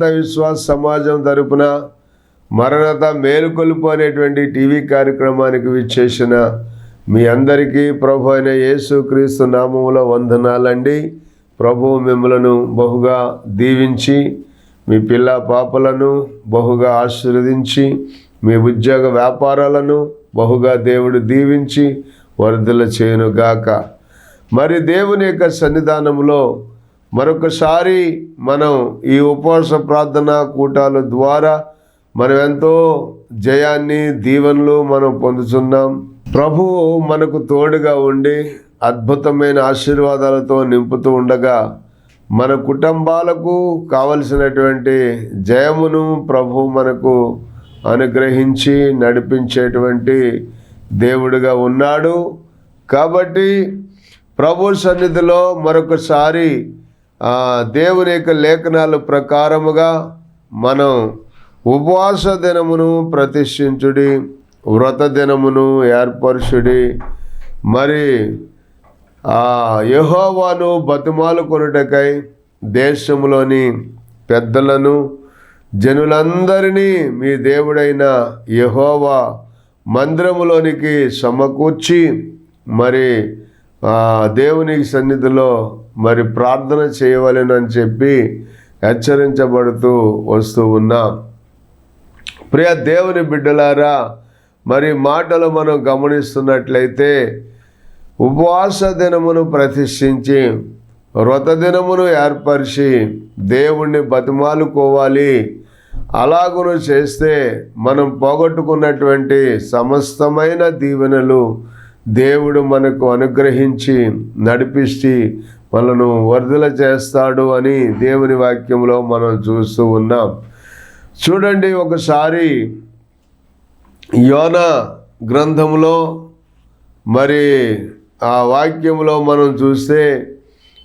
ప్రభునందు మరణత విశ్వాస సమాజం తరపున మరణత మేలుకొలుపు అనేటువంటి టీవీ కార్యక్రమానికి విచ్చేసిన మీ అందరికీ ప్రభు అయిన యేసు క్రీస్తు వందనాలండి. ప్రభు మిమ్మలను బహుగా దీవించి మీ పిల్ల పాపలను బహుగా ఆశీర్వదించి మీ ఉద్యోగ వ్యాపారాలను బహుగా దేవుడు దీవించి వరదల చేయనుగాక. మరి దేవుని యొక్క సన్నిధానంలో మరొకసారి మనం ఈ ఉపవాస ప్రార్థన కూటాల ద్వారా మనం ఎంతో జయాన్ని దీవెనలు మనం పొందుతున్నాం ప్రభువు మనకు తోడుగా ఉండి అద్భుతమైన ఆశీర్వాదాలతో నింపుతూ ఉండగా మన కుటుంబాలకు కావలసినటువంటి జయమును ప్రభు మనకు అనుగ్రహించి నడిపించేటువంటి దేవుడిగా ఉన్నాడు. కాబట్టి ప్రభు సన్నిధిలో మరొకసారి దేవుని యొక్క లేఖనాల ప్రకారముగా మనం ఉపవాస దినమును ప్రతిష్ఠించుడి వ్రత దినమును ఏర్పరచుడి. మరి యహోవాను బతుమాలు కొనుటకై దేశంలోని పెద్దలను జనులందరినీ మీ దేవుడైన యహోవా మందిరములోనికి సమకూర్చి మరి దేవుని సన్నిధిలో మరి ప్రార్థన చేయవలెనని చెప్పి హెచ్చరించబడుతూ వస్తూ ఉన్నాం. ప్రియ దేవుని బిడ్డలారా మరి మాటలు మనం గమనిస్తున్నట్లయితే ఉపవాస దినమును ప్రతిష్ఠించి వ్రత దినమును ఏర్పరిచి దేవుణ్ణి బతిమాలుకోవాలి. అలాగును చేస్తే మనం పోగొట్టుకున్నటువంటి సమస్తమైన దీవెనలు దేవుడు మనకు అనుగ్రహించి నడిపిస్తే మనను వర్ధల చేస్తాడు అని దేవుని వాక్యంలో మనం చూస్తూ ఉన్నాం. చూడండి ఒకసారి యోన గ్రంథంలో మరి ఆ వాక్యంలో మనం చూస్తే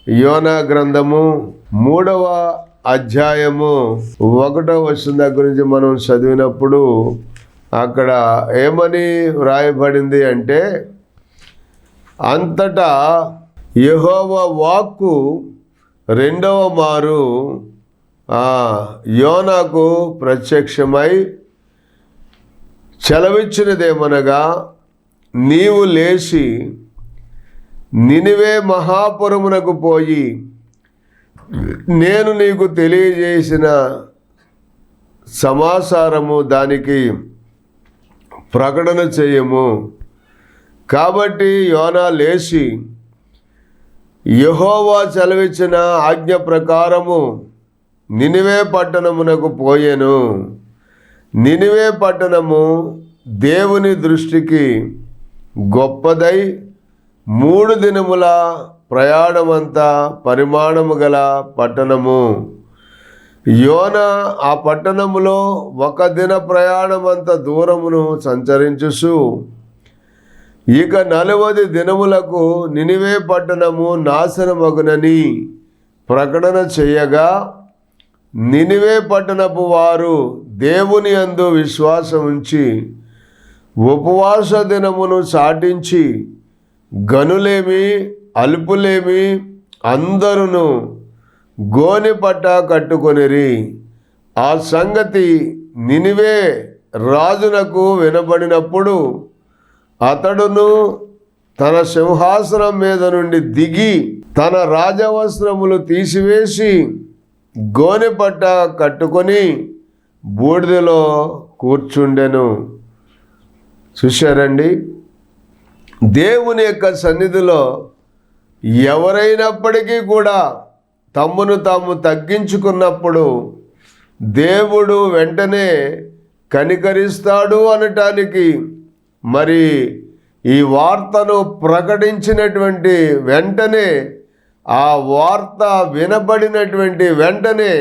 యోన గ్రంథము మూడవ అధ్యాయము ఒకటో వచ్చిన దగ్గర నుంచి మనం చదివినప్పుడు అక్కడ ఏమని వ్రాయబడింది అంటే అంతటా యహోవ వాక్కు రెండవ మారు. యోనాకు ప్రత్యక్షమై చలవిచ్చినదేమనగా నీవు లేచి నినివే మహాపురమునకు పోయి నేను నీకు తెలియజేసిన సమాచారము దానికి ప్రకటన చేయము. కాబట్టి యోనా లేచి యహోవా చలవిచ్చిన ఆజ్ఞ ప్రకారము నినివే పట్టణమునకు పోయెను. నినివే పట్టణము దేవుని దృష్టికి గొప్పదై మూడు దినముల ప్రయాణమంతా పరిమాణము గల పట్టణము. యోన ఆ పట్టణములో ఒక దిన ప్రయాణమంత దూరమును సంచరించుసు ఇక నలవది దినములకు నినివే పట్టణము నాశనమగునని ప్రకటన చేయగా నినివే పట్టణపు వారు దేవుని అందు విశ్వాసం ఉంచి ఉపవాస దినమును చాటించి గనులేమి అల్పులేమి అందరును గోని పట్ట కట్టుకొనిరి. ఆ సంగతి నినివే రాజునకు వినబడినప్పుడు అతడును తన సింహాసనం మీద నుండి దిగి తన రాజవస్త్రములు తీసివేసి గోనెపట్ట కట్టుకొని బూడిదలో కూర్చుండెను. చూశారండి? దేవుని యొక్క సన్నిధిలో ఎవరైనప్పటికీ కూడా తమ్మును తాము తగ్గించుకున్నప్పుడు దేవుడు వెంటనే కనికరిస్తాడు అనటానికి మరి ఈ వార్తను ప్రకటించినటువంటి వెంటనే ఆ వార్త వినబడినటువంటి వెంటనే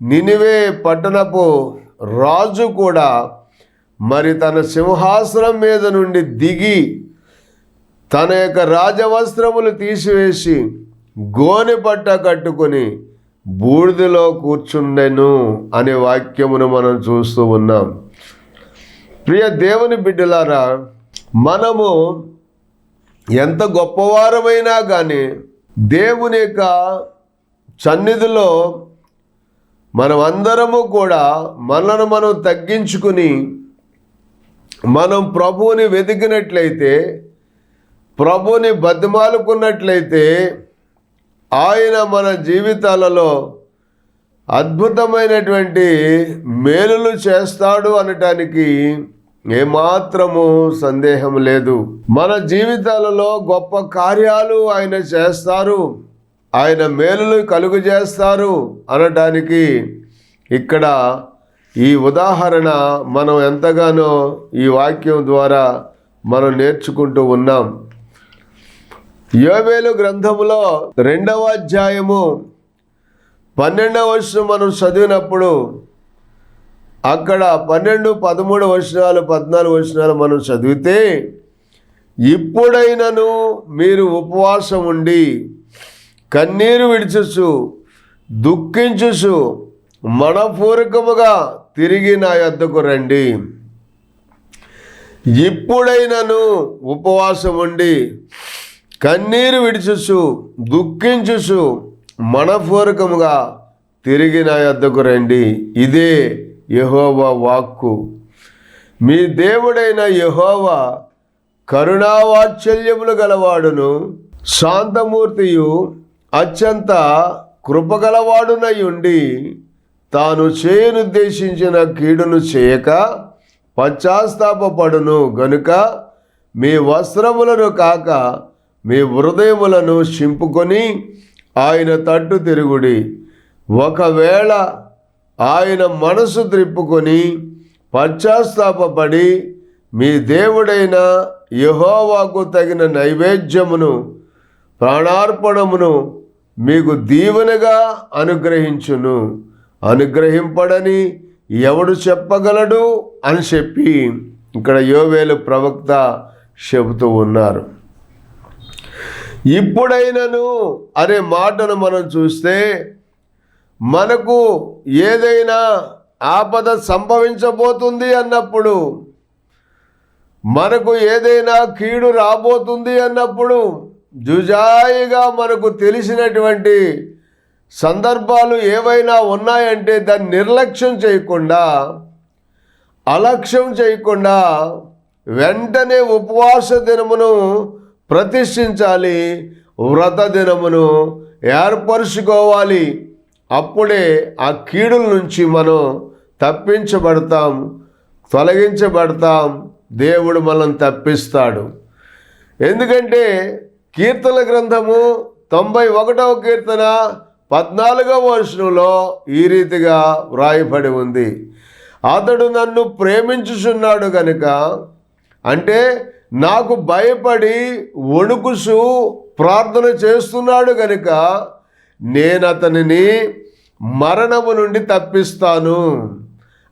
నినివే పట్టణపు రాజు కూడా మరి తన సింహాసనం మీద నుండి దిగి తన యొక్క రాజవస్త్రములు తీసివేసి గోనె పట్ట కట్టుకొని బూడిదలో కూర్చుండెను అనే వాక్యమును మనం చూస్తూ ఉన్నాం. ప్రియ దేవుని బిడ్డలారా మనము ఎంత గొప్పవారమైనా కానీ దేవుని యొక్క సన్నిధిలో మనమందరము కూడా మనను మనం తగ్గించుకుని మనం ప్రభువుని వెతికినట్లయితే ప్రభువుని బతిమాలుకున్నట్లయితే ఆయన మన జీవితాలలో అద్భుతమైనటువంటి మేలులు చేస్తాడు అనటానికి ఏమాత్రము సందేహం లేదు. మన జీవితాలలో గొప్ప కార్యాలు ఆయన చేస్తారు. ఆయన మేలులు కలుగు చేస్తారు అనటానికి ఇక్కడ ఈ ఉదాహరణ మనం ఎంతగానో ఈ వాక్యం ద్వారా మనం నేర్చుకుంటూ ఉన్నాం. యోవేలు గ్రంథములో రెండవ అధ్యాయము పన్నెండవ వర్షం మనం చదివినప్పుడు అక్కడ పన్నెండు పదమూడు వర్షాలు పద్నాలుగు వర్షాలు మనం చదివితే ఇప్పుడైనను మీరు ఉపవాసం ఉండి కన్నీరు విడిచుచు దుఃఖించుచు మనపూర్వకముగా తిరిగి నా యొద్దకు రండి. ఇప్పుడైనను ఉపవాసం ఉండి కన్నీరు విడిచుచు దుఃఖించుచు మనపూర్వకముగా తిరిగి నా యొద్దకు రండి. ఇదే యహోవా వాక్కు. మీ దేవుడైన యహోవా కరుణావాత్సల్యములు గలవాడును శాంతమూర్తియు అత్యంత కృపగలవాడునై ఉండి తాను చేయనుద్దేశించిన కీడును చేయక పశ్చాత్తాపడును గనుక మీ వస్త్రములను కాక మీ హృదయములను చింపుకొని ఆయన తట్టు తిరుగుడి. ఒకవేళ ఆయన మనసు త్రిప్పుకొని పశ్చాత్తాపడి మీ దేవుడైన యహోవాకు తగిన నైవేద్యమును ప్రాణార్పణమును మీకు దీవెనగా అనుగ్రహించును. అనుగ్రహింపడని ఎవడు చెప్పగలడు అని చెప్పి ఇక్కడ యోవేలు ప్రవక్త చెబుతూ ఉన్నారు. ఇప్పుడైనను అనే మాటను మనం చూస్తే మనకు ఏదైనా ఆపద సంభవించబోతుంది అన్నప్పుడు మనకు ఏదైనా కీడు రాబోతుంది అన్నప్పుడు జుజాయిగా మనకు తెలిసినటువంటి సందర్భాలు ఏవైనా ఉన్నాయంటే దాన్ని నిర్లక్ష్యం చేయకుండా అలక్ష్యం చేయకుండా వెంటనే ఉపవాస దినమును ప్రతిష్ఠించాలి. వ్రత దినమును ఏర్పరుచుకోవాలి. అప్పుడే ఆ కీడుల నుంచి మనం తప్పించబడతాం తొలగించబడతాం. దేవుడు మనం తప్పిస్తాడు. ఎందుకంటే కీర్తన గ్రంథము తొంభై ఒకటవ కీర్తన పద్నాలుగవ వర్షంలో ఈ రీతిగా వ్రాయబడి ఉంది. అతడు నన్ను ప్రేమించుచున్నాడు కనుక అంటే నాకు భయపడి వణుకుసు ప్రార్థన చేస్తున్నాడు గనుక నేను అతనిని మరణము నుండి తప్పిస్తాను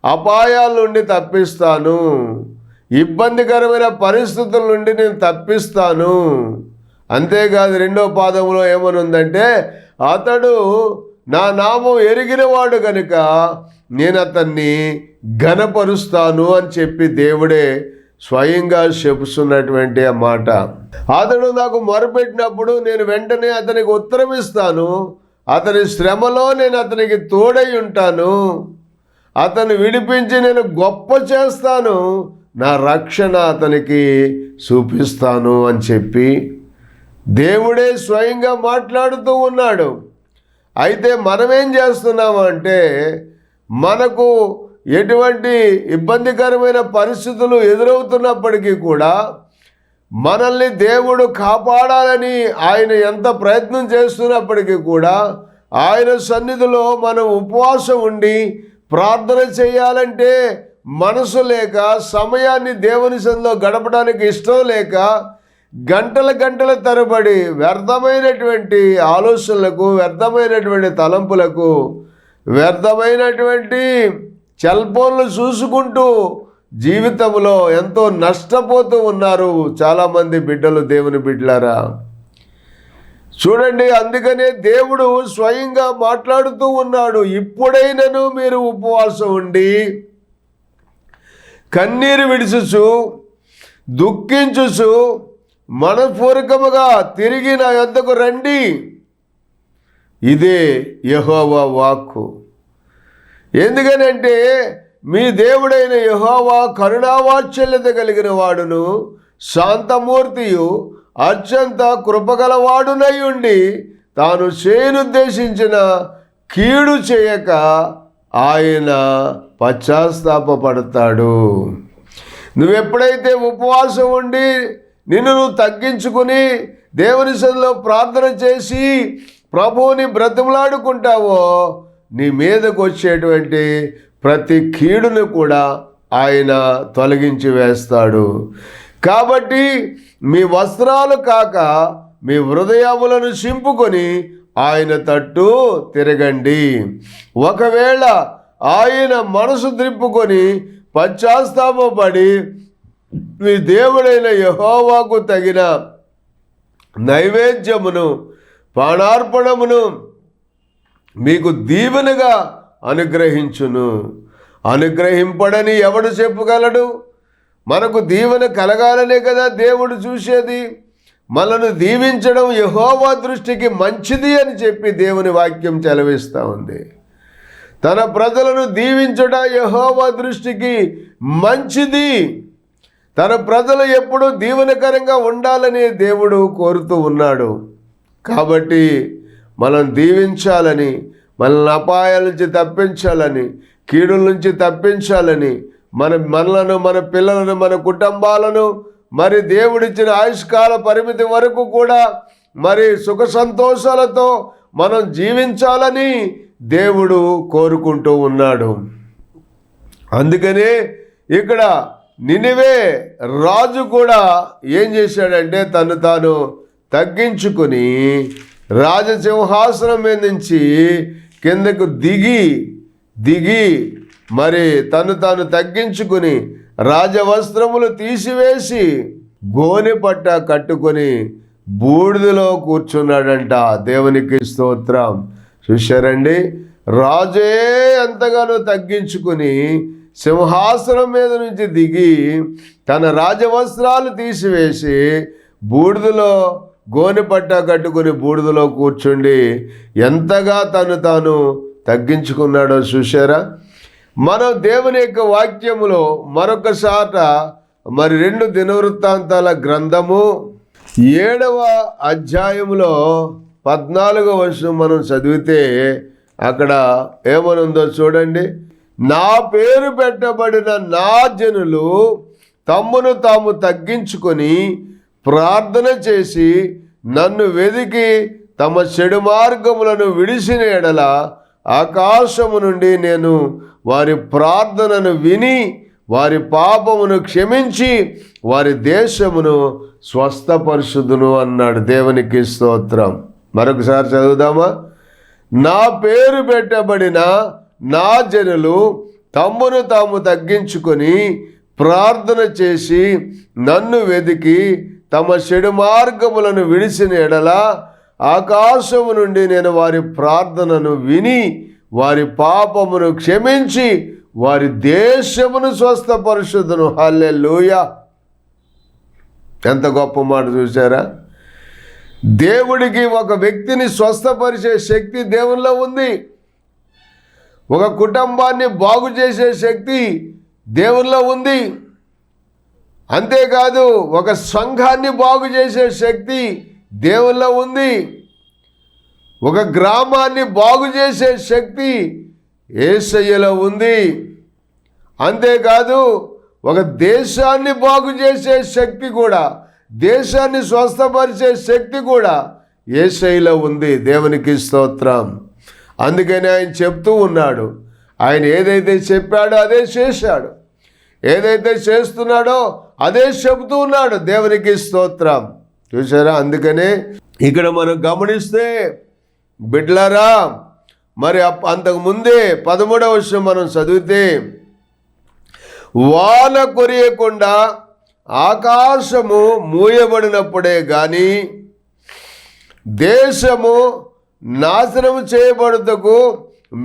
అపాయాల నుండి తప్పిస్తాను ఇబ్బందికరమైన పరిస్థితుల నుండి నేను తప్పిస్తాను. అంతేకాదు రెండో పాదంలో ఏమనుందంటే అతడు నా నామం ఎరిగినవాడు కనుక నేను అతన్ని ఘనపరుస్తాను అని చెప్పి దేవుడే స్వయంగా చెప్పుతున్నటువంటి ఆ మాట. అతడు నాకు మొరపెట్టినప్పుడు నేను వెంటనే అతనికి ఉత్తరం ఇస్తాను. అతని శ్రమలో నేను అతనికి తోడై ఉంటాను. అతను విడిపించి నేను గొప్ప చేస్తాను. నా రక్షణ అతనికి చూపిస్తాను అని చెప్పి దేవుడే స్వయంగా మాట్లాడుతూ ఉన్నాడు. అయితే మనమేం చేస్తున్నామంటే మనకు ఎటువంటి ఇబ్బందికరమైన పరిస్థితులు ఎదురవుతున్నప్పటికీ కూడా మనల్ని దేవుడు కాపాడాలని ఆయన ఎంత ప్రయత్నం చేస్తున్నప్పటికీ కూడా ఆయన సన్నిధిలో మనం ఉపవాసం ఉండి ప్రార్థన చేయాలంటే మనసు లేక సమయాన్ని దేవుని సన్నిధిలో గడపడానికి ఇష్టం లేక గంటల గంటల తరబడి వ్యర్థమైనటువంటి ఆలోచనలకు వ్యర్థమైనటువంటి తలంపులకు వ్యర్థమైనటువంటి సెల్ఫోన్లు చూసుకుంటూ జీవితంలో ఎంతో నష్టపోతూ ఉన్నారు చాలామంది బిడ్డలు దేవుని బిడ్డలారా. చూడండి అందుకనే దేవుడు స్వయంగా మాట్లాడుతూ ఉన్నాడు ఇప్పుడైనను మీరు ఉపవాసం ఉండి కన్నీరు విడిచుచు దుఃఖించుచు మనపూర్వకముగా తిరిగి నా యొద్దకు రండి. ఇదే యహోవా వాక్కు. ఎందుకనంటే మీ దేవుడైన యహోవా కరుణావాత్సల్యత కలిగిన వాడును శాంతమూర్తియు అత్యంత కృపగలవాడునై ఉండి తాను చేయనుద్దేశించిన కీడు చేయక ఆయన పశ్చాత్తాపడతాడు నువ్వెప్పుడైతే ఉపవాసం ఉండి నిన్ను నువ్వు తగ్గించుకుని దేవుని సన్నిధిలో ప్రార్థన చేసి ప్రభువుని బ్రతిమలాడుకుంటావో నీ మీదకు వచ్చేటువంటి ప్రతి కీడును కూడా ఆయన తొలగించి వేస్తాడు. కాబట్టి మీ వస్త్రాలు కాక మీ హృదయములను చింపుకొని ఆయన తట్టు తిరగండి. ఒకవేళ ఆయన మనసు త్రిప్పుకొని పశ్చాత్తాపడి మీ దేవుడైన యహోవాకు తగిన నైవేద్యమును పాణార్పణమును మీకు దీవెనగా అనుగ్రహించును. అనుగ్రహింపడని ఎవడు చెప్పగలడు? మనకు దీవెన కలగాలనే కదా దేవుడు చూసేది. మనను దీవించడం యహోవా దృష్టికి మంచిది అని చెప్పి దేవుని వాక్యం చెలవిస్తూ ఉంది. తన ప్రజలను దీవించడం యహోవా దృష్టికి మంచిది. తన ప్రజలు ఎప్పుడూ దీవెనకరంగా ఉండాలని దేవుడు కోరుతూ ఉన్నాడు. కాబట్టి మనం దీవించాలని మనల్ని అపాయాల నుంచి తప్పించాలని కీడుల నుంచి తప్పించాలని మన మనలను మన పిల్లలను మన కుటుంబాలను మరి దేవుడిచ్చిన ఆయుష్కాల పరిమితి వరకు కూడా మరి సుఖ సంతోషాలతో మనం జీవించాలని దేవుడు కోరుకుంటూ ఉన్నాడు. అందుకనే ఇక్కడ నినివే రాజు కూడా ఏం చేశాడంటే తను తాను తగ్గించుకుని రాజసింహాసనం మీద నుంచి కిందకు దిగి దిగి మరి తను తాను తగ్గించుకుని రాజవస్త్రములు తీసివేసి గోనె పట్ట కట్టుకొని బూడిదలో కూర్చున్నాడంట. దేవునికి స్తోత్రం. చూశారండి? రాజే ఎంతగానో తగ్గించుకుని సింహాసనం మీద నుంచి దిగి తన రాజవస్త్రాలు తీసివేసి బూడిదలో గోనెపట్ట కట్టుకుని బూడిదలో కూర్చుండి ఎంతగా తను తాను తగ్గించుకున్నాడో చూశారా? మనం దేవుని యొక్క వాక్యములో మరొకసాట మరి రెండు దినవృత్తాంతాల గ్రంథము ఏడవ అధ్యాయంలో పద్నాలుగో వర్షం మనం చదివితే అక్కడ ఏమనుందో చూడండి. నా పేరు పెట్టబడిన నా జనులు తమ్మును తాము తగ్గించుకొని ప్రార్థన చేసి నన్ను వెదికి తమ చెడు మార్గములను విడిసిన ఎడల ఆకాశము నుండి నేను వారి ప్రార్థనను విని వారి పాపమును క్షమించి వారి దేశమును స్వస్థపరుషుదును అన్నాడు దేవునికి స్తోత్రం. మరొకసారి చదువుదామా? నా పేరు పెట్టబడిన నా జనులు తమ్మును తాము తగ్గించుకొని ప్రార్థన చేసి నన్ను వెదికి తమ చెడు మార్గములను విడిచిన ఎడల ఆకాశము నుండి నేను వారి ప్రార్థనను విని వారి పాపమును క్షమించి వారి దేశమును స్వస్థపరుషుదును లూయ ఎంత గొప్ప మాట చూసారా దేవుడికి ఒక వ్యక్తిని స్వస్థపరిచే శక్తి దేవునిలో ఉంది. ఒక కుటుంబాన్ని బాగు చేసే శక్తి దేవునిలో ఉంది. అంతేకాదు ఒక సంఘాన్ని బాగు చేసే శక్తి దేవుల్లో ఉంది. ఒక గ్రామాన్ని బాగు చేసే శక్తి ఏసయ్యలో ఉంది. అంతేకాదు ఒక దేశాన్ని బాగు చేసే శక్తి కూడా దేశాన్ని స్వస్థపరిచే శక్తి కూడా ఏసైలో ఉంది. దేవునికి స్తోత్రం. అందుకని ఆయన చెప్తూ ఉన్నాడు. ఆయన ఏదైతే చెప్పాడో అదే చేశాడు. ఏదైతే చేస్తున్నాడో అదే చెబుతూ ఉన్నాడు దేవునికి స్తోత్రం. చూసారా అందుకనే ఇక్కడ మనం గమనిస్తే బిడ్లరా మరి అంతకుముందే అంతకు ముందే పదమూడవ విషయం మనం చదివితే వాన కొరియకుండా ఆకాశము మూయబడినప్పుడే కానీ దేశము నాశనం చేయబడుటకు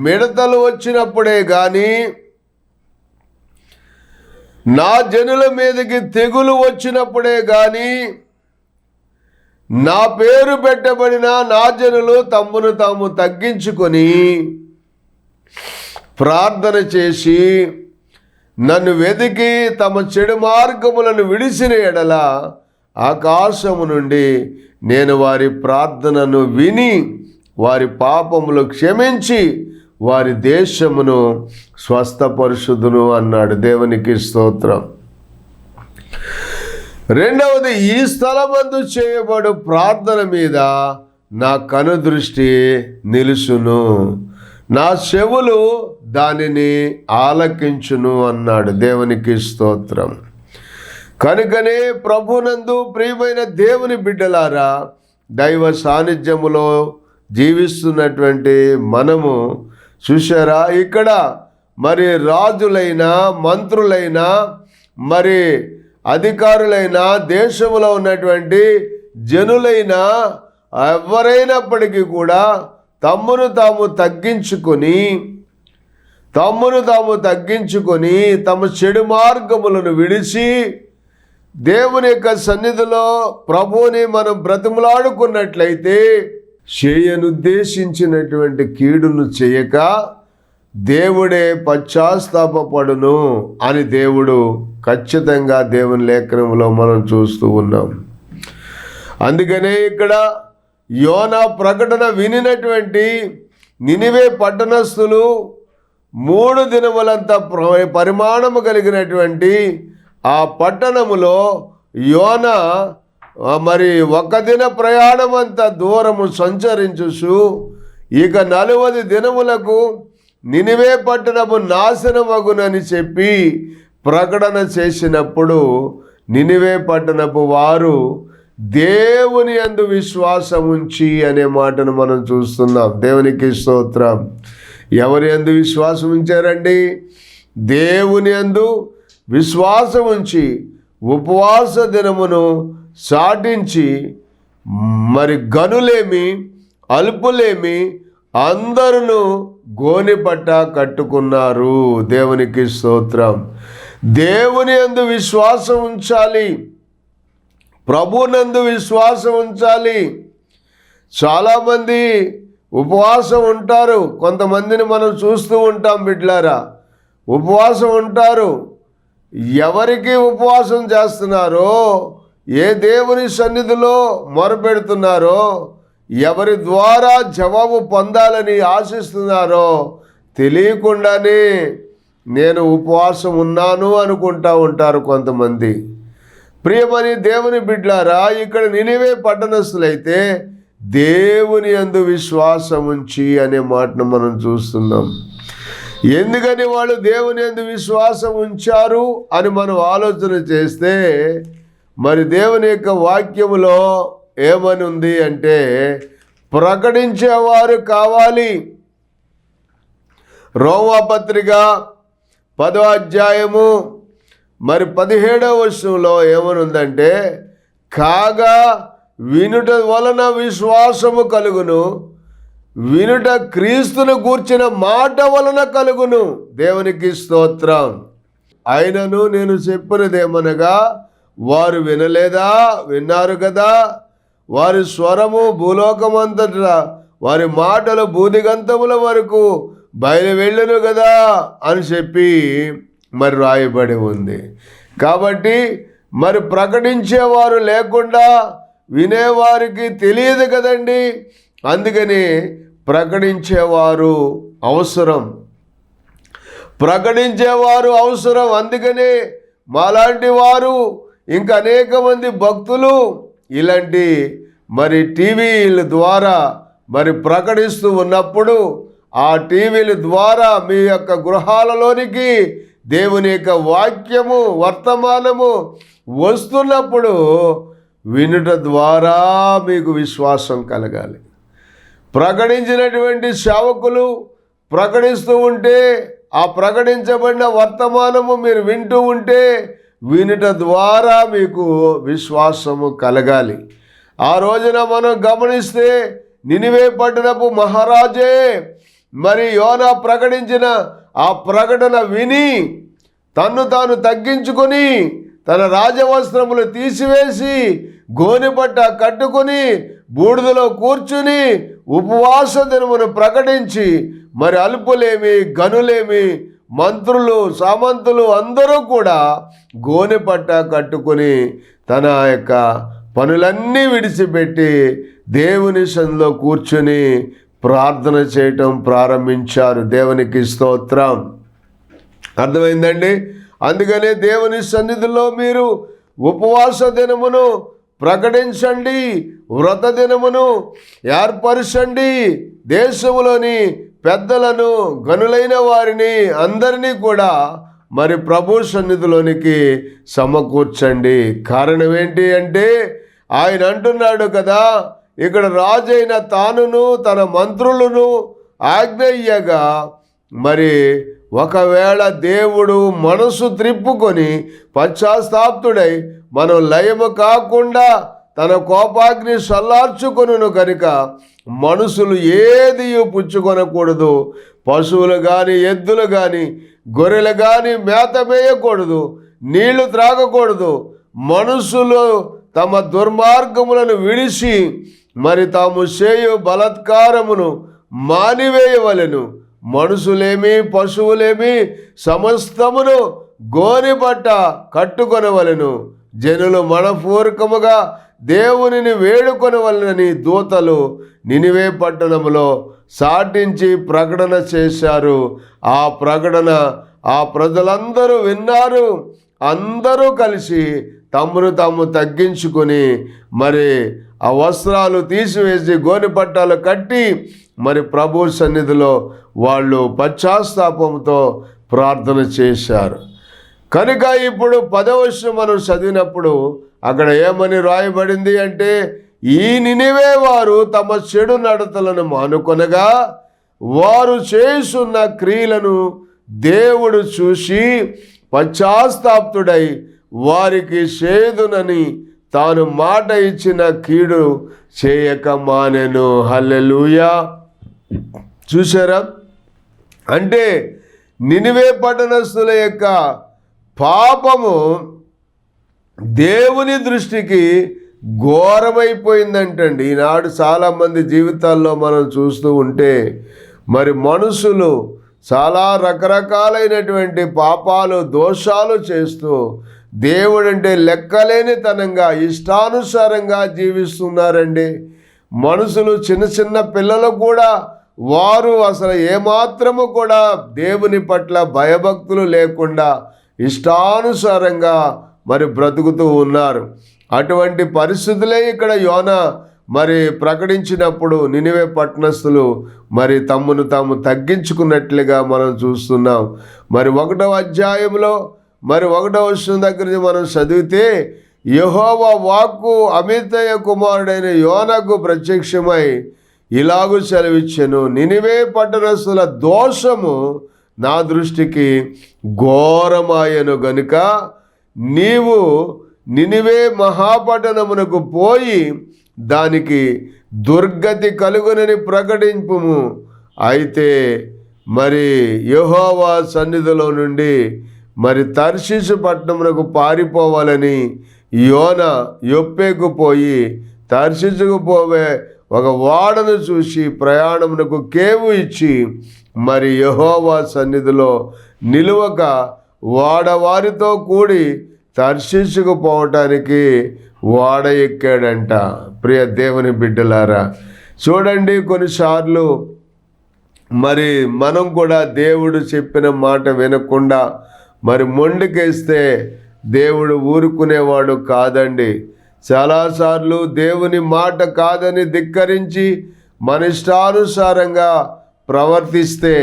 మిడతలు వచ్చినప్పుడే కానీ నా జనుల మీదకి తెగులు వచ్చినప్పుడే కానీ నా పేరు పెట్టబడిన నా జనులు తమ్మును తాము తగ్గించుకొని ప్రార్థన చేసి నన్ను వెతికి తమ చెడు మార్గములను విడిచిన ఎడల ఆకాశము నుండి నేను వారి ప్రార్థనను విని వారి పాపములు క్షమించి వారి దేశమును స్వస్థపరుషుదును అన్నాడు దేవునికి స్తోత్రం. రెండవది ఈ స్థలమందు చేయబడు ప్రార్థన మీద నా కనుదృష్టి నిలుసును నా చెవులు దానిని ఆలకించును అన్నాడు దేవునికి స్తోత్రం. కనుకనే ప్రభునందు ప్రియమైన దేవుని బిడ్డలారా దైవ సాన్నిధ్యములో జీవిస్తున్నటువంటి మనము చూశారా ఇక్కడ? మరి రాజులైన మంత్రులైన మరి అధికారులైన దేశంలో ఉన్నటువంటి జనులైన ఎవరైనప్పటికీ కూడా తమ్మును తాము తగ్గించుకొని తమ్మును తాము తగ్గించుకొని తమ చెడు మార్గములను విడిచి దేవుని యొక్క సన్నిధిలో ప్రభువుని మనం బ్రతిమలాడుకున్నట్లయితే చేయనుద్దేశించినటువంటి కీడును చేయక దేవుడే పశ్చాత్తాపడును అని దేవుడు ఖచ్చితంగా దేవుని లేఖనంలో మనం చూస్తూ ఉన్నాం. అందుకనే ఇక్కడ యోనా ప్రకటన వినినటువంటి నినివే పట్టణస్థులు మూడు దినములంత పరిమాణము కలిగినటువంటి ఆ పట్టణములో యోన మరి ఒక దిన ప్రయాణం అంత దూరము సంచరించుసు ఇక నలువది దినములకు నినివే పట్టణము నాశనమగునని చెప్పి ప్రకటన చేసినప్పుడు నినివే పట్టణపు వారు దేవుని అందు విశ్వాసం ఉంచి అనే మాటను మనం చూస్తున్నాం. దేవునికి స్తోత్రం. ఎవరి అందు విశ్వాసం ఉంచారండి దేవుని అందు విశ్వాసం ఉంచి ఉపవాస దినమును సాటించి మరి గనులేమి అల్పులేమి అందరూ గోనిపట్ట కట్టుకున్నారు. దేవునికి స్తోత్రం. దేవుని అందు విశ్వాసం ఉంచాలి. ప్రభునందు విశ్వాసం ఉంచాలి. చాలామంది ఉపవాసం ఉంటారు. కొంతమందిని మనం చూస్తూ ఉంటాం బిడ్లారా. ఉపవాసం ఉంటారు. ఎవరికి ఉపవాసం చేస్తున్నారో ఏ దేవుని సన్నిధిలో మొరపెడుతున్నారో ఎవరి ద్వారా జవాబు పొందాలని ఆశిస్తున్నారో తెలియకుండానే నేను ఉపవాసం ఉన్నాను అనుకుంటా ఉంటారు కొంతమంది. ప్రియమని దేవుని బిడ్లారా ఇక్కడ నినివే పట్టణస్తులైతే దేవుని అందు విశ్వాసం ఉంచి అనే మాటను మనం చూస్తున్నాం. ఎందుకని వాళ్ళు దేవుని అందు విశ్వాసం ఉంచారు అని మనం ఆలోచన చేస్తే మరి దేవుని యొక్క వాక్యములో ఏమని ఉంది అంటే ప్రకటించేవారు కావాలి. రోమాపత్రిక పదో అధ్యాయము మరి పదిహేడవ వర్షంలో ఏమనుందంటే కాగా వినుట వలన విశ్వాసము కలుగును వినుట క్రీస్తును గూర్చిన మాట వలన కలుగును. దేవునికి స్తోత్రం. అయినను నేను చెప్పినదేమనగా వారు వినలేదా? విన్నారు కదా. వారి స్వరము భూలోకమంతటా వారి మాటలు భూదిగంతముల వరకు బయలు వెళ్ళను కదా అని చెప్పి మరి రాయబడి ఉంది. కాబట్టి మరి ప్రకటించేవారు లేకుండా వినేవారికి తెలియదు కదండి. అందుకని ప్రకటించేవారు అవసరం. ప్రకటించేవారు అవసరం. అందుకనే మాలాంటి వారు ఇంకా అనేక మంది భక్తులు ఇలాంటి మరి టీవీల ద్వారా మరి ప్రకటిస్తూ ఉన్నప్పుడు ఆ టీవీల ద్వారా మీ యొక్క గృహాలలోనికి దేవుని యొక్క వాక్యము వర్తమానము వస్తున్నప్పుడు వినుట ద్వారా మీకు విశ్వాసం కలగాలి. ప్రకటించినటువంటి సేవకులు ప్రకటిస్తూ ఉంటే ఆ ప్రకటించబడిన వర్తమానము మీరు వింటూ ఉంటే వినుట ద్వారా మీకు విశ్వాసము కలగాలి. ఆ రోజున మనం గమనిస్తే నినివే పట్టణపు మహారాజే మరి యోనా ప్రకటించిన ఆ ప్రకటన విని తన్ను తాను తగ్గించుకొని తన రాజవస్త్రములు తీసివేసి గోనిపట్ట కట్టుకుని బూడిదలో కూర్చుని ఉపవాస దినమును ప్రకటించి మరి అల్పులేమి గనులేమి మంత్రులు సామంతులు అందరూ కూడా గోనెపట్ట కట్టుకుని తన యొక్క పనులన్నీ విడిచిపెట్టి దేవుని సందులో కూర్చుని ప్రార్థన చేయటం ప్రారంభించారు. దేవునికి స్తోత్రం. అర్థమైందండి? అందుకనే దేవుని సన్నిధిలో మీరు ఉపవాస దినమును ప్రకటించండి వ్రత దినమును ఏర్పరచండి దేశంలోని పెద్దలను గనులైన వారిని అందరినీ కూడా మరి ప్రభు సన్నిధిలోనికి సమకూర్చండి. కారణం ఏంటి అంటే ఆయన అంటున్నాడు కదా ఇక్కడ రాజైన తానును తన మంత్రులను ఆజ్ఞయ్యగా మరి ఒకవేళ దేవుడు మనసు త్రిప్పుకొని పశ్చాస్తాప్తుడై మనం లయము కాకుండా తన కోపాగ్ని సల్లార్చుకొనును కనుక మనుషులు ఏది పుచ్చుకొనకూడదు? పశువులు కానీ ఎద్దులు కానీ గొర్రెలు కానీ మేత వేయకూడదు నీళ్ళు త్రాగకూడదు. మనుషులు తమ దుర్మార్గములను విడిచి మరి తాము చేయు బలత్కారమును మానివేయవలెను. మనుషులేమి పశువులేమి సమస్తమును గోనిబట్ట కట్టుకొనవలెను. జనులు మనపూర్వకముగా దేవునిని వేడుకొనవలనని దూతలు నినివే పట్టణములో సాటించి ప్రకటన చేశారు. ఆ ప్రకటన ఆ ప్రజలందరూ విన్నారు. అందరూ కలిసి తమ్మును తాము తగ్గించుకొని మరి ఆ వస్త్రాలు తీసివేసి గోని పట్టాలు కట్టి మరి ప్రభు సన్నిధిలో వాళ్ళు పశ్చాత్తాపంతో ప్రార్థన చేశారు. కనుక ఇప్పుడు పదవశం మనం చదివినప్పుడు అక్కడ ఏమని రాయబడింది అంటే ఈ నినివే వారు తమ చెడు నడతలను మానుకొనగా వారు చేస్తున్న క్రియలను దేవుడు చూసి పశ్చాస్తాప్తుడై వారికి చేదునని తాను మాట ఇచ్చిన కీడు చేయక మానెను. హల్లెలూయా. చూసారా అంటే నినివే పట్టణస్థుల యొక్క పాపము దేవుని దృష్టికి ఘోరమైపోయిందంటండి. ఈనాడు చాలామంది జీవితాల్లో మనం చూస్తూ ఉంటే మరి మనుషులు చాలా రకరకాలైనటువంటి పాపాలు దోషాలు చేస్తూ దేవుడంటే లెక్కలేనితనంగా ఇష్టానుసారంగా జీవిస్తున్నారండి. మనుషులు చిన్న చిన్న పిల్లలు కూడా వారు అసలు ఏమాత్రము కూడా దేవుని పట్ల భయభక్తులు లేకుండా ఇష్టానుసారంగా మరి బ్రతుకుతూ ఉన్నారు. అటువంటి పరిస్థితులే ఇక్కడ యోన మరి ప్రకటించినప్పుడు నినివే పట్టణస్థులు మరి తమ్మును తాము తగ్గించుకున్నట్లుగా మనం చూస్తున్నాం. మరి ఒకటవ అధ్యాయంలో మరి ఒకటవ వచ్చిన దగ్గర నుంచి మనం చదివితే యహోవ వాక్కు అమితయ కుమారుడైన యోనకు ప్రత్యక్షమై ఇలాగూ సెలవిచ్చెను. నినివే పట్టణస్థుల దోషము నా దృష్టికి ఘోరమాయను గనుక నీవు నినివే మహాపట్టణమునకు పోయి దానికి దుర్గతి కలుగునని ప్రకటింపుము. అయితే మరి యహోవా సన్నిధిలో నుండి మరి తర్షిషు పట్టణమునకు పారిపోవాలని యోన యొప్పేకు పోయి తర్షిషుకు పోవే ఒక వాడను చూసి ప్రయాణమునకు కేవు ఇచ్చి మరి యహోవా సన్నిధిలో నిలువక వాడవారితో కూడి తర్శించుకు పోవటానికి వాడ ఎక్కాడంట. ప్రియ దేవుని బిడ్డలారా చూడండి కొన్నిసార్లు మరి మనం కూడా దేవుడు చెప్పిన మాట వినకుండా మరి మొండికేస్తే దేవుడు ఊరుకునేవాడు కాదండి. చాలాసార్లు దేవుని మాట కాదని ధిక్కరించి మన ఇష్టానుసారంగా ప్రవర్తిస్తే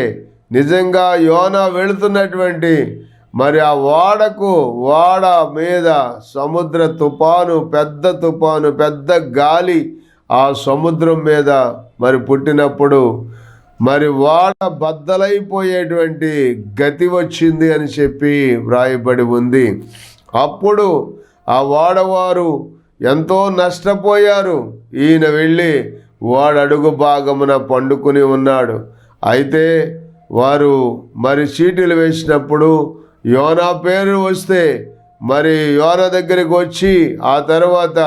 నిజంగా యోన వెళుతున్నటువంటి మరి ఆ ఓడకు వాడ మీద సముద్ర తుఫాను పెద్ద తుఫాను పెద్ద గాలి ఆ సముద్రం మీద మరి పుట్టినప్పుడు మరి వాడ బద్దలైపోయేటువంటి గతి వచ్చింది అని చెప్పి వ్రాయబడి ఉంది. అప్పుడు ఆ వాడవారు ఎంతో నష్టపోయారు. ఈయన వెళ్ళి వాడడుగు భాగమున పండుకుని ఉన్నాడు. అయితే వారు మరి చీటీలు వేసినప్పుడు యోనా పేరు వస్తే మరి యోన దగ్గరికి వచ్చి ఆ తర్వాత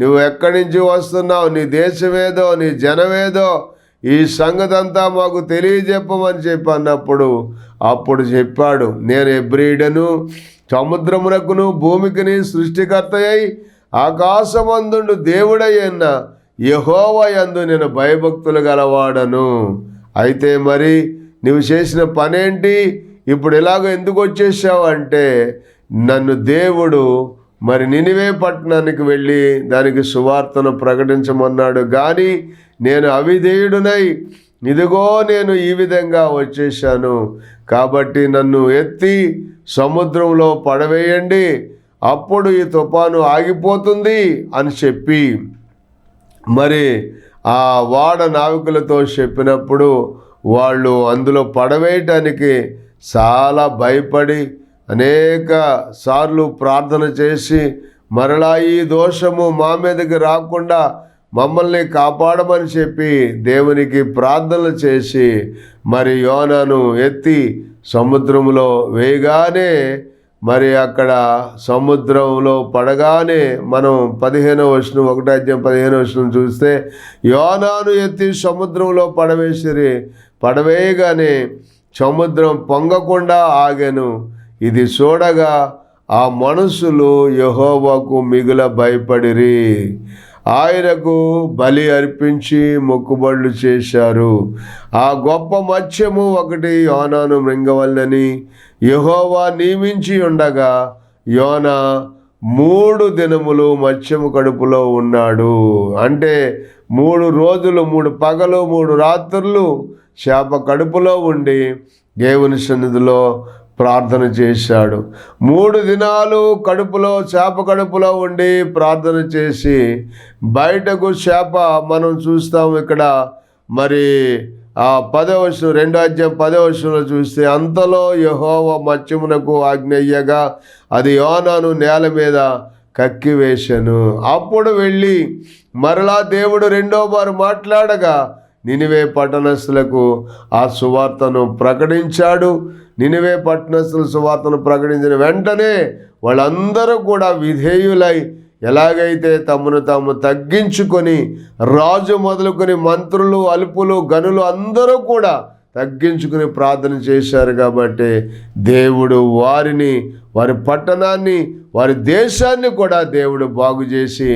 నువ్వు ఎక్కడి నుంచి వస్తున్నావు? నీ దేశమేదో నీ జనమేదో? ఈ సంగతి అంతా మాకు తెలియజెప్పమని చెప్పి అన్నప్పుడు అప్పుడు చెప్పాడు నేను ఎబ్రీడను సముద్రమునకును భూమికిని సృష్టికర్త అయి ఆకాశమందుండు దేవుడయ్యన్న యహోవ యందు నేను భయభక్తులు గలవాడను. అయితే మరి నువ్వు చేసిన పనేంటి? ఇప్పుడు ఇలాగ ఎందుకు వచ్చేసావు అంటే నన్ను దేవుడు మరి నినివే పట్టణానికి వెళ్ళి దానికి సువార్తను ప్రకటించమన్నాడు. కానీ నేను అవిధేయుడునై ఇదిగో నేను ఈ విధంగా వచ్చేసాను. కాబట్టి నన్ను ఎత్తి సముద్రంలో పడవేయండి. అప్పుడు ఈ తుఫాను ఆగిపోతుంది అని చెప్పి మరి ఆ వాడ నావికులతో చెప్పినప్పుడు వాళ్ళు అందులో పడవేయటానికి చాలా భయపడి అనేక సార్లు ప్రార్థన చేసి మరలా ఈ దోషము మా మీదకి రాకుండా మమ్మల్ని కాపాడమని చెప్పి దేవునికి ప్రార్థనలు చేసి మరి యోనను ఎత్తి సముద్రంలో వేయగానే మరి అక్కడ సముద్రంలో పడగానే మనం పదిహేనో వచనం ఒకటో అధ్యాయం పదిహేనో వచనం చూస్తే యోనాను ఎత్తి సముద్రంలో పడవేసిరి పడవేయగానే సముద్రం పొంగకుండా ఆగెను. ఇది చూడగా ఆ మనుషులు యహోవాకు మిగుల భయపడిరి. ఆయనకు బలి అర్పించి మొక్కుబడులు చేశారు. ఆ గొప్ప మత్స్యము ఒకటి యోనాను మృంగవల్లని యహోవా నియమించి ఉండగా యోన మూడు దినములు మత్స్యము కడుపులో ఉన్నాడు. అంటే మూడు రోజులు మూడు పగలు మూడు రాత్రులు చేప కడుపులో ఉండి దేవుని సన్నిధిలో ప్రార్థన చేశాడు. మూడు దినాలు కడుపులో చేప కడుపులో ఉండి ప్రార్థన చేసి బయటకు చేప మనం చూస్తాం ఇక్కడ. మరి ఆ పదవశం రెండో అధ్యాయం పదవశంలో చూస్తే అంతలో యహోవ మత్స్యమునకు ఆజ్ఞయ్యగా అది యోనాను నేల మీద కక్కివేశాను. అప్పుడు వెళ్ళి మరలా దేవుడు రెండో మారు మాట్లాడగా నినివే పట్టణస్థులకు ఆ సువార్తను ప్రకటించాడు. నినివే పట్టణస్థుల సువార్తను ప్రకటించిన వెంటనే వాళ్ళందరూ కూడా విధేయులై ఎలాగైతే తమను తాము తగ్గించుకొని రాజు మొదలుకొని మంత్రులు అలుపులు గనులు అందరూ కూడా తగ్గించుకుని ప్రార్థన చేశారు కాబట్టి దేవుడు వారిని వారి పట్టణాన్ని వారి దేశాన్ని కూడా దేవుడు బాగు చేసి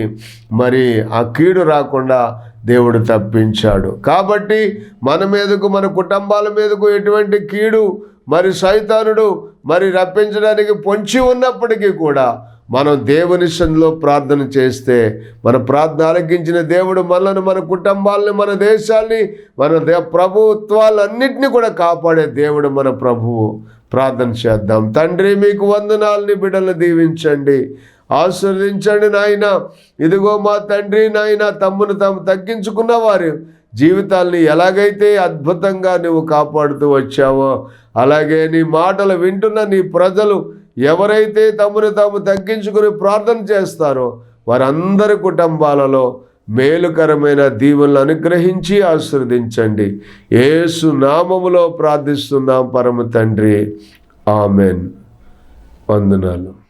మరి ఆ కీడు రాకుండా దేవుడు తప్పించాడు. కాబట్టి మన మీదకు మన కుటుంబాల మీదకు ఎటువంటి కీడు మరి సైతానుడు మరి రప్పించడానికి పొంచి ఉన్నప్పటికీ కూడా మనం దేవుని సన్నిలో ప్రార్థన చేస్తే మన ప్రార్థన ఆలకించిన దేవుడు మనల్ని మన కుటుంబాలని మన దేశాల్ని మన దే ప్రభుత్వాలన్నింటినీ కూడా కాపాడే దేవుడు మన ప్రభువు. ప్రార్థన చేద్దాం. తండ్రి మీకు వందనాలని బిడ్డలు దీవించండి. ఆశీర్వదించండి నాయన. ఇదిగో మా తండ్రి నాయన తమ్మును తాము తగ్గించుకున్న వారు. జీవితాల్ని ఎలాగైతే అద్భుతంగా నువ్వు కాపాడుతూ వచ్చావో అలాగే నీ మాటలు వింటున్న నీ ప్రజలు ఎవరైతే తమను తాము తగ్గించుకుని ప్రార్థన చేస్తారో వారందరి కుటుంబాలలో మేలుకరమైన దీవులను అనుగ్రహించి ఆశీర్వదించండి. ఏసు నామములో ప్రార్థిస్తున్నాం పరమ తండ్రి. ఆమెన్. వందనాలు.